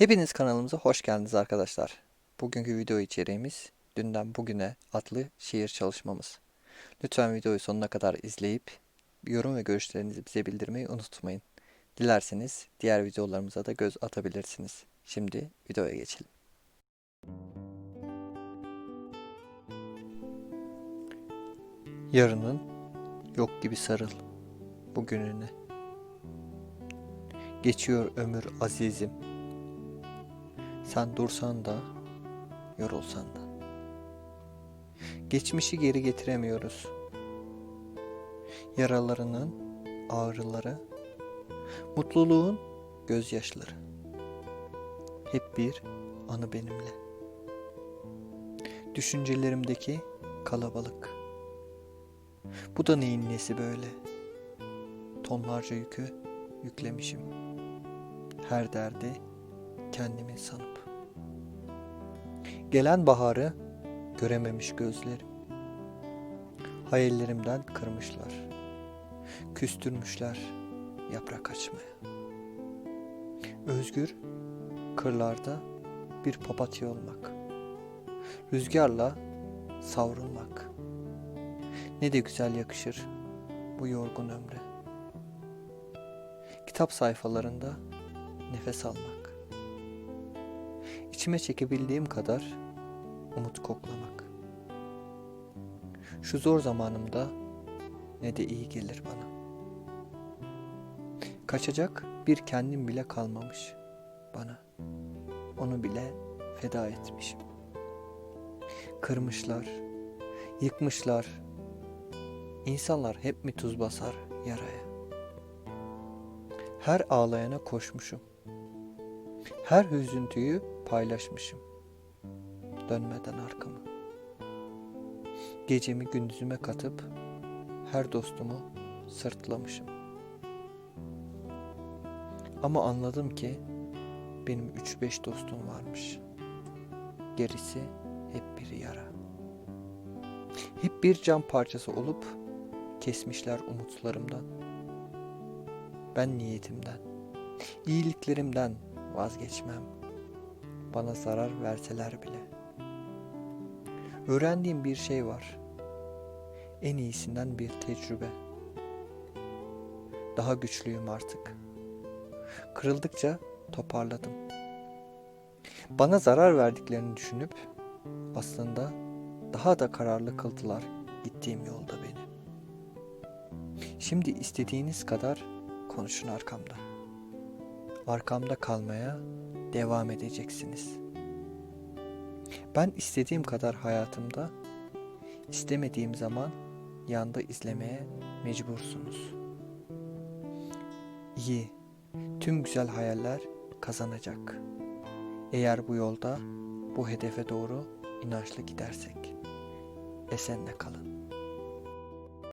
Hepiniz kanalımıza hoş geldiniz arkadaşlar. Bugünkü video içeriğimiz Dünden Bugüne adlı şiir çalışmamız. Lütfen videoyu sonuna kadar izleyip yorum ve görüşlerinizi bize bildirmeyi unutmayın. Dilerseniz diğer videolarımıza da göz atabilirsiniz. Şimdi videoya geçelim. Yarının yok gibi sarıl bugününe. Geçiyor ömür azizim. Sen dursan da, yorulsan da. Geçmişi geri getiremiyoruz. Yaralarının ağrıları, mutluluğun gözyaşları. Hep bir anı benimle. Düşüncelerimdeki kalabalık. Bu da neyin nesi böyle? Tonlarca yükü yüklemişim. Her derdi kendimi sanıp. Gelen baharı görememiş gözlerim. Hayallerimden kırmışlar. Küstürmüşler yaprak açmaya. Özgür kırlarda bir papatya olmak. Rüzgarla savrulmak. Ne de güzel yakışır bu yorgun ömre. Kitap sayfalarında nefes almak. İçime çekebildiğim kadar umut koklamak. Şu zor zamanımda ne de iyi gelir bana. Kaçacak bir kendim bile kalmamış bana. Onu bile feda etmişim. Kırmışlar, yıkmışlar. İnsanlar hep mi tuz basar yaraya? Her ağlayana koşmuşum. Her hüzüntüyü paylaşmışım. Dönmeden arkamı. Gecemi gündüzüme katıp her dostumu sırtlamışım. Ama anladım ki benim üç beş dostum varmış. Gerisi hep bir yara. Hep bir cam parçası olup kesmişler umutlarımdan. Ben niyetimden, iyiliklerimden vazgeçmem. Bana zarar verseler bile. Öğrendiğim bir şey var. En iyisinden bir tecrübe. Daha güçlüyüm artık. Kırıldıkça toparladım. Bana zarar verdiklerini düşünüp aslında daha da kararlı kıldılar gittiğim yolda beni. Şimdi istediğiniz kadar konuşun arkamda. Arkamda kalmaya devam edeceksiniz. Ben istediğim kadar hayatımda, istemediğim zaman yanda izlemeye mecbursunuz. İyi, tüm güzel hayaller kazanacak. Eğer bu yolda, bu hedefe doğru inançlı gidersek. Esenle kalın.